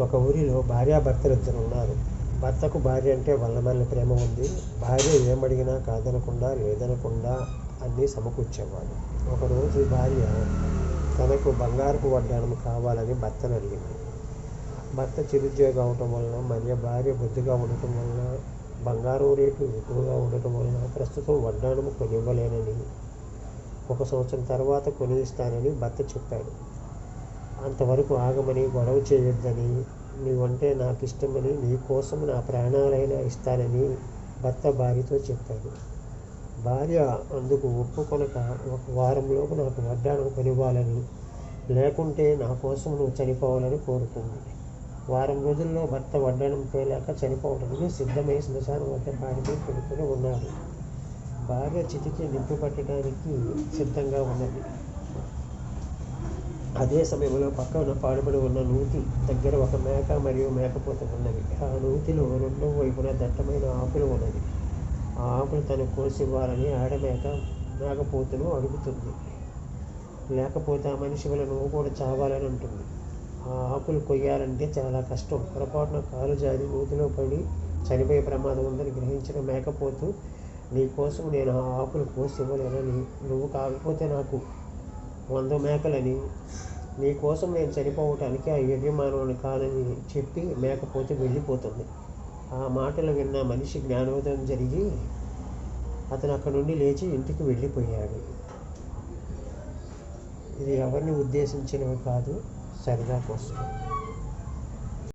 ఒక ఊరిలో భార్యాభర్తలు ఇద్దరు ఉన్నారు. భర్తకు భార్య అంటే వల్లమల్లి ప్రేమ ఉంది. భార్య ఏమడిగినా కాదనకుండా లేదనకుండా అన్నీ సమకూర్చేవాడు. ఒకరోజు భార్య తనకు బంగారపు వడ్డాణం కావాలని భర్తను అడిగింది భర్త చిరుద్యోగి అవటం వలన మరియు భార్య బుద్ధిగా ఉండటం వలన బంగారం రేటు ఎక్కువగా ఉండటం వలన ప్రస్తుతం వడ్డాణము కొనివ్వలేనని ఒక సంవత్సరం తర్వాత కొనిస్తానని భర్త చెప్పాడు. అంతవరకు ఆగమని గొడవ చేయొద్దని నీవంటే నాకు ఇష్టమని నీ కోసం నా ప్రాణాలైనా ఇస్తానని భర్త భార్యతో చెప్పాడు. భార్య అందుకు ఒప్పుకొనక ఒక వారంలోపు నాకు వడ్డాణం కొనివ్వాలని లేకుంటే నా కోసం నువ్వు చనిపోవాలని కోరుకుంది. వారం రోజుల్లో భర్త వడ్డాణం పోయలేక చనిపోవడానికి సిద్ధమై శ్మశానం వద్ద భార్యతో కొడుకుని ఉన్నాడు. భార్య చితికి నింపు పట్టడానికి సిద్ధంగా ఉన్నది. అదే సమయంలో పక్కన పాడుబడి ఉన్న నూతి దగ్గర ఒక మేక మరియు మేకపోత ఉన్నవి. ఆ నూతిలో రెండో వైపున దట్టమైన ఆకులు ఉన్నది ఆ ఆకులు తను కోసివ్వాలని ఆడమేక మేకపోతును అడుగుతుంది. లేకపోతే ఆ మనిషి వల్ల నువ్వు కూడా చావాలని ఉంటుంది ఆ ఆకులు కొయ్యాలంటే చాలా కష్టం. పొరపాటున కాలు జారి నూతిలో పడి చనిపోయే ప్రమాదం ఉందని గ్రహించిన మేకపోతూ నీ కోసం నేను ఆ ఆకులు కోసి ఇవ్వలేనని నువ్వు కాకపోతే నాకు వంద మేకలని నీకోసం నేను చనిపోవటానికి ఆ యజమానుని కాదని చెప్పి మేకపోతే వెళ్ళిపోతుంది. ఆ మాటలు విన్న మనిషి జ్ఞానోదయం జరిగి అతను అక్కడ నుండి లేచి ఇంటికి వెళ్ళిపోయాడు. ఇది ఎవరిని ఉద్దేశించినవి కాదు సరదా కోసం.